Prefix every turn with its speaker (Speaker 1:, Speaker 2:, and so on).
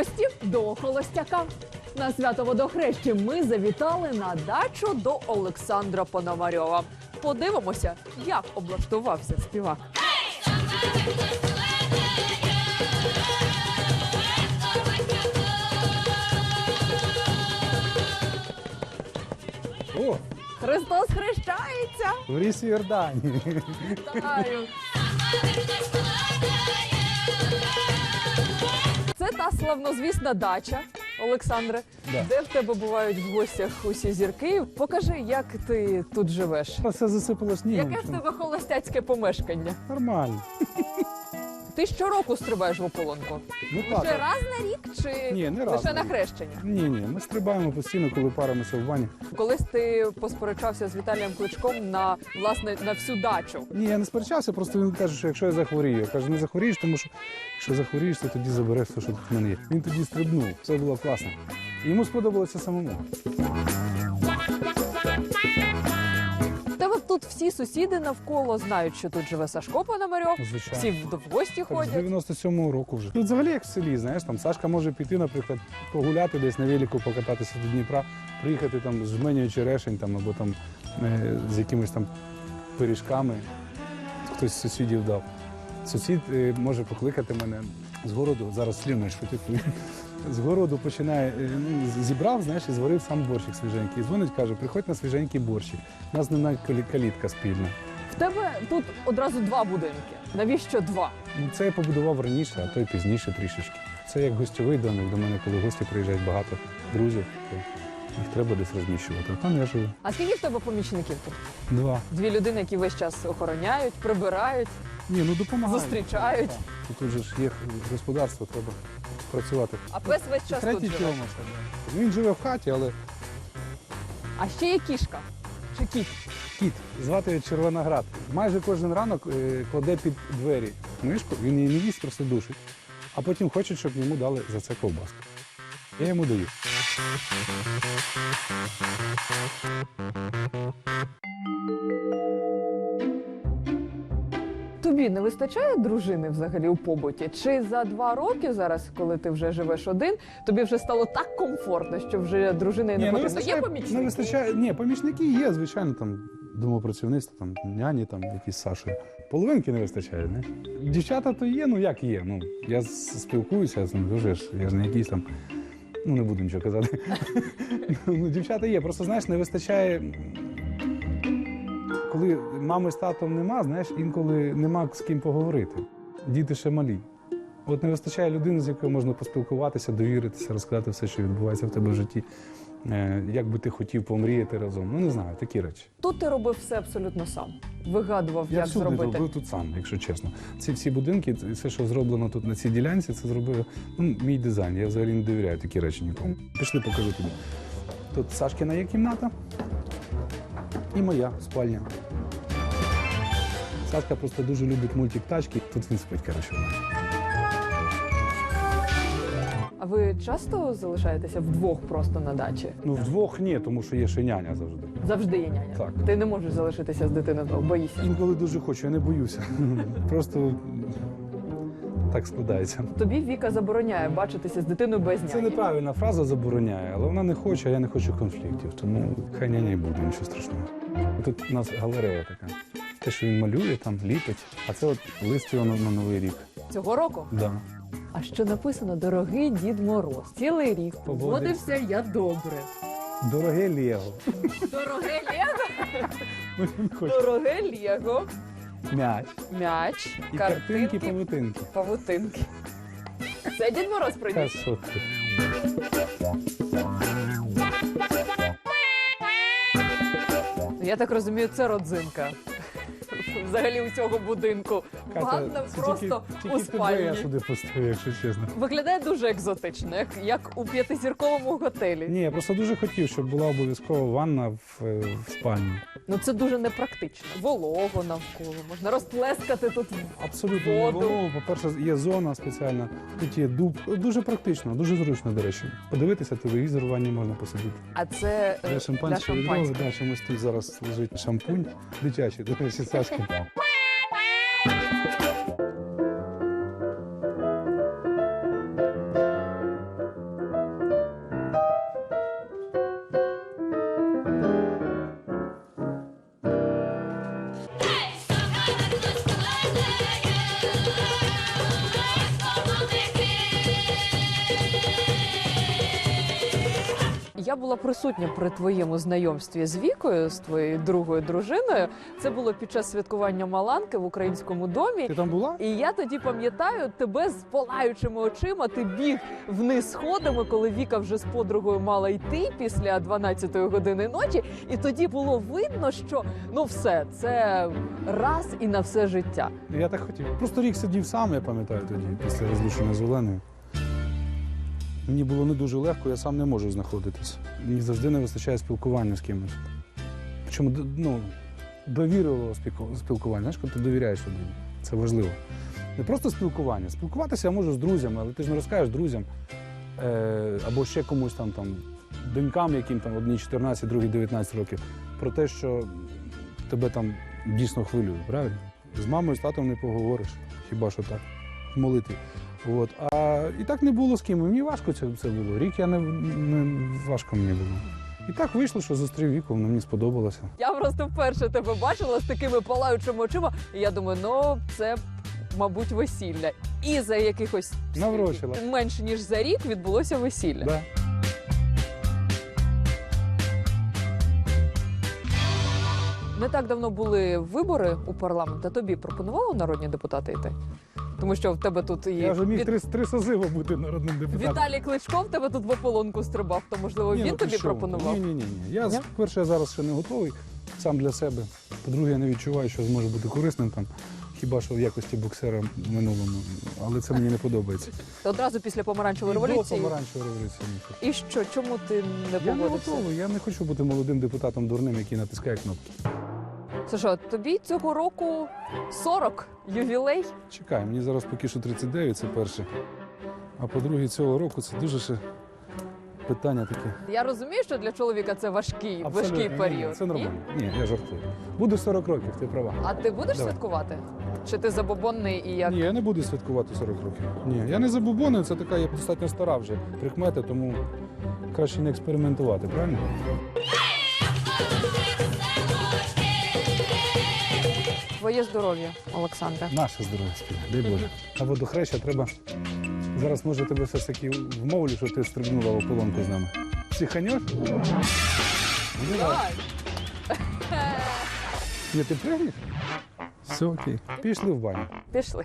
Speaker 1: гості до холостяка. На свято водохрещі ми завітали на дачу до Олександра Пономарьова. Подивимося, як облаштувався співак.
Speaker 2: О,
Speaker 1: Христос хрещається!
Speaker 2: в рісі Йордані.
Speaker 1: Вітаю! Та славнозвісна дача, Олександре,
Speaker 2: Да.
Speaker 1: де в тебе бувають в гостях усі зірки. Покажи, як ти тут живеш.
Speaker 2: Все засипало снігом.
Speaker 1: Яке в тебе холостяцьке помешкання?
Speaker 2: Нормально.
Speaker 1: Ти щороку стрибаєш в ополонку?
Speaker 2: Ну так.
Speaker 1: раз на рік чи
Speaker 2: Ні, не
Speaker 1: лише
Speaker 2: на
Speaker 1: на хрещення?
Speaker 2: Ні, ні, ми стрибаємо постійно, коли паримося в бані.
Speaker 1: Колись ти посперечався з Віталієм Кличком на власне на всю дачу.
Speaker 2: Ні, я не сперечався, просто він каже, що якщо я захворію, я кажу, не захворієш, тому що якщо захворієш, то тоді забереш все, що тут в мене є. Він тоді стрибнув, Це було класно. І Йому сподобалося самому.
Speaker 1: Тут всі сусіди навколо знають, що тут живе Сашко Пономарьов.
Speaker 2: Звичайно.
Speaker 1: Всі в гості
Speaker 2: Так, з
Speaker 1: ходять.
Speaker 2: 97-го року вже. Тут взагалі як в селі, знаєш, там Сашка може піти, наприклад, погуляти десь на велику, покататися до Дніпра, приїхати там з жменею черешень там, або там е, з якимись там пиріжками. Хтось з сусідів дав. Сусід е, може покликати мене з городу, зараз слівно швидко. З городу починає, е, ну, зібрав, знаєш, і зварив сам борщик свіженький. І дзвонить, каже, приходь на свіженький борщик. У нас не калітка спільна.
Speaker 1: В тебе тут одразу два будинки. Навіщо два?
Speaker 2: Ну, це я побудував раніше, а то й пізніше трішечки. Це як гостьовий домик до мене, коли гості приїжджають багато друзів, то їх треба десь розміщувати. А там я живу.
Speaker 1: А скільки в тебе помічників тут?
Speaker 2: Два.
Speaker 1: Дві людини, які весь час охороняють, прибирають,
Speaker 2: Ні, ну допомагають.
Speaker 1: зустрічають.
Speaker 2: Тут же ж є господарство, треба працювати.
Speaker 1: А пес весь час тут
Speaker 2: Третій
Speaker 1: живе.
Speaker 2: Тьома. Він живе в хаті, але
Speaker 1: А ще є кішка чи кіт.
Speaker 2: кіт, звати його Червоноград. Майже кожен ранок е, кладе під двері мишку, він її не їсть, просто душить. А потім хоче, щоб йому дали за це ковбаску. Я йому даю.
Speaker 1: Тобі не вистачає дружини взагалі у побуті? Чи за два роки зараз, коли ти вже живеш один, тобі вже стало так комфортно, що вже дружини не потрібно? Є помічники?
Speaker 2: Не вистачає. Ні, помічники є, звичайно, там домопрацівництво, там няні, там якісь з Сашою. Половинки не вистачає, не? Дівчата то є, ну як є. Ну, я спілкуюся з ним дуже ж, я ж не якийсь там. Ну, не буду нічого казати. ну, дівчата є, просто знаєш, не вистачає. Коли мами з татом нема, знаєш, інколи нема з ким поговорити. Діти ще малі. От не вистачає людини, з якою можна поспілкуватися, довіритися, розказати все, що відбувається в тебе в житті. Е, Як би ти хотів помріяти разом. Ну не знаю, такі речі.
Speaker 1: Тут ти робив все абсолютно сам. Вигадував,
Speaker 2: Я
Speaker 1: як
Speaker 2: всюди
Speaker 1: зробити.
Speaker 2: робив тут сам, якщо чесно. Ці всі будинки, все, що зроблено тут на цій ділянці, це зробив ну, мій дизайн. Я взагалі не довіряю такі речі нікому. Пішли, покажу тобі. Тут Сашкіна є кімната і моя спальня. Сашка просто дуже любить мультик тачки. Тут він спить, коротше.
Speaker 1: А ви часто залишаєтеся вдвох просто на дачі?
Speaker 2: Ну, вдвох ні, тому що є ще няня завжди.
Speaker 1: Завжди є няня.
Speaker 2: Так.
Speaker 1: Ти не можеш залишитися з дитиною, вдвох, боїшся.
Speaker 2: Інколи дуже хочу, я не боюся. Просто так складається.
Speaker 1: Тобі Віка забороняє бачитися з дитиною без няні.
Speaker 2: Це неправильна фраза забороняє, але вона не хоче, а я не хочу конфліктів. Тому хай няня й буде, нічого страшного. Тут у нас галерея така. Те, що він малює, там ліпить, а це от лист його на, на новий рік.
Speaker 1: Цього року.
Speaker 2: Да.
Speaker 1: А що написано Дорогий Дід Мороз? Цілий рік
Speaker 2: Поводився
Speaker 1: я добре.
Speaker 2: Дороге Лего.
Speaker 1: Дороге Лего,
Speaker 2: Ну,
Speaker 1: дороге Лего,
Speaker 2: м'яч
Speaker 1: м'яч,
Speaker 2: і
Speaker 1: картинки,
Speaker 2: павутинки.
Speaker 1: павутинки. Це Дід Мороз
Speaker 2: Та що ти?
Speaker 1: Я так розумію, це родзинка. Взагалі у цього будинку. Ванна просто у спальні.
Speaker 2: сюди поставив, якщо чесно.
Speaker 1: Виглядає дуже екзотично, як, як у п'ятизірковому готелі.
Speaker 2: Ні, я просто дуже хотів, щоб була обов'язково ванна в, е, в спальні.
Speaker 1: Ну це дуже непрактично. Волого навколо можна розплескати тут.
Speaker 2: Абсолютно не
Speaker 1: Воду.
Speaker 2: волого. По-перше, є зона спеціальна, тут є дуб. Дуже практично, дуже зручно, до речі. Подивитися телевізор в ванні можна посидіти.
Speaker 1: А це е,
Speaker 2: Для шампанського
Speaker 1: шампанського.
Speaker 2: да, чомусь тут зараз лежить шампунь дитячий, до речі, Thank you. Сашки.
Speaker 1: була присутня при твоєму знайомстві з Вікою, з твоєю другою дружиною. Це було під час святкування Маланки в українському домі.
Speaker 2: Ти там була?
Speaker 1: І я тоді пам'ятаю тебе з палаючими очима. Ти біг вниз сходами, коли Віка вже з подругою мала йти після 12-ї години ночі. І тоді було видно, що ну все, це раз і на все життя.
Speaker 2: Я так хотів. Просто рік сидів сам, я пам'ятаю тоді, після розлучення з Оленою. Мені було не дуже легко, я сам не можу знаходитись. Мені завжди не вистачає спілкування з кимось. Причому д- ну, довірливого спілкування. Знаєш, коли ти довіряєш людині. Це важливо. Не просто спілкування. Спілкуватися я можу з друзями, але ти ж не розкажеш друзям е, або ще комусь там, там донькам, яким там одній 14, другій 19 років, про те, що тебе там дійсно хвилює, правильно? З мамою, з татом не поговориш, хіба що так, в молитві. От. А і так не було з ким. Мені важко це, це було. Рік я не, не важко мені було. І так вийшло, що зустрів віку, вона мені сподобалося.
Speaker 1: Я просто вперше тебе бачила з такими палаючими очима. І я думаю, ну це. Мабуть, весілля. І за якихось
Speaker 2: Наврочила.
Speaker 1: менше ніж за рік відбулося весілля.
Speaker 2: Да.
Speaker 1: Не так давно були вибори у парламент, а тобі пропонували народні депутати йти? Тому що в тебе тут і
Speaker 2: Я вже міг
Speaker 1: Від-
Speaker 2: три, три созиви бути народним депутатом.
Speaker 1: Віталій Кличко в тебе тут в ополонку стрибав, то можливо
Speaker 2: Ні,
Speaker 1: він
Speaker 2: ну
Speaker 1: тобі
Speaker 2: що?
Speaker 1: пропонував.
Speaker 2: Ні, ні, ні. ні. Я,
Speaker 1: Ні?
Speaker 2: перше, я зараз ще не готовий сам для себе. По-друге, я не відчуваю, що зможу бути корисним там, хіба що в якості боксера в минулому. Але це мені не подобається.
Speaker 1: Одразу після помаранчевої
Speaker 2: І до
Speaker 1: революції.
Speaker 2: помаранчевої революції.
Speaker 1: І що? Чому ти не
Speaker 2: Я не готовий, я не хочу бути молодим депутатом дурним, який натискає кнопки.
Speaker 1: Це що, тобі цього року 40 ювілей?
Speaker 2: Чекай, мені зараз поки що 39, це перше. А по-друге, цього року це дуже ще питання таке.
Speaker 1: Я розумію, що для чоловіка це важкий,
Speaker 2: Абсолютно,
Speaker 1: важкий
Speaker 2: ні,
Speaker 1: період.
Speaker 2: Це
Speaker 1: Ні?
Speaker 2: нормально. Ні, я жартую. Буде 40 років, ти права.
Speaker 1: А ти будеш
Speaker 2: Давай.
Speaker 1: святкувати? Чи ти забобонний і як?
Speaker 2: Ні, я не буду святкувати 40 років. Ні, я не забубонив, це така, я достатньо стара вже прикмета, тому краще не експериментувати, правильно?
Speaker 1: Твоє здоров'я, Олександре.
Speaker 2: Наше здоров'я спільне, дай Боже. А хреща треба. Зараз може тебе все ж таки вмовлю, що ти стрибнула в ополонку з нами. Ну, давай.
Speaker 1: Давай,
Speaker 2: Ні, ти пригнеш? Все окей. Пішли в баню.
Speaker 1: пішли.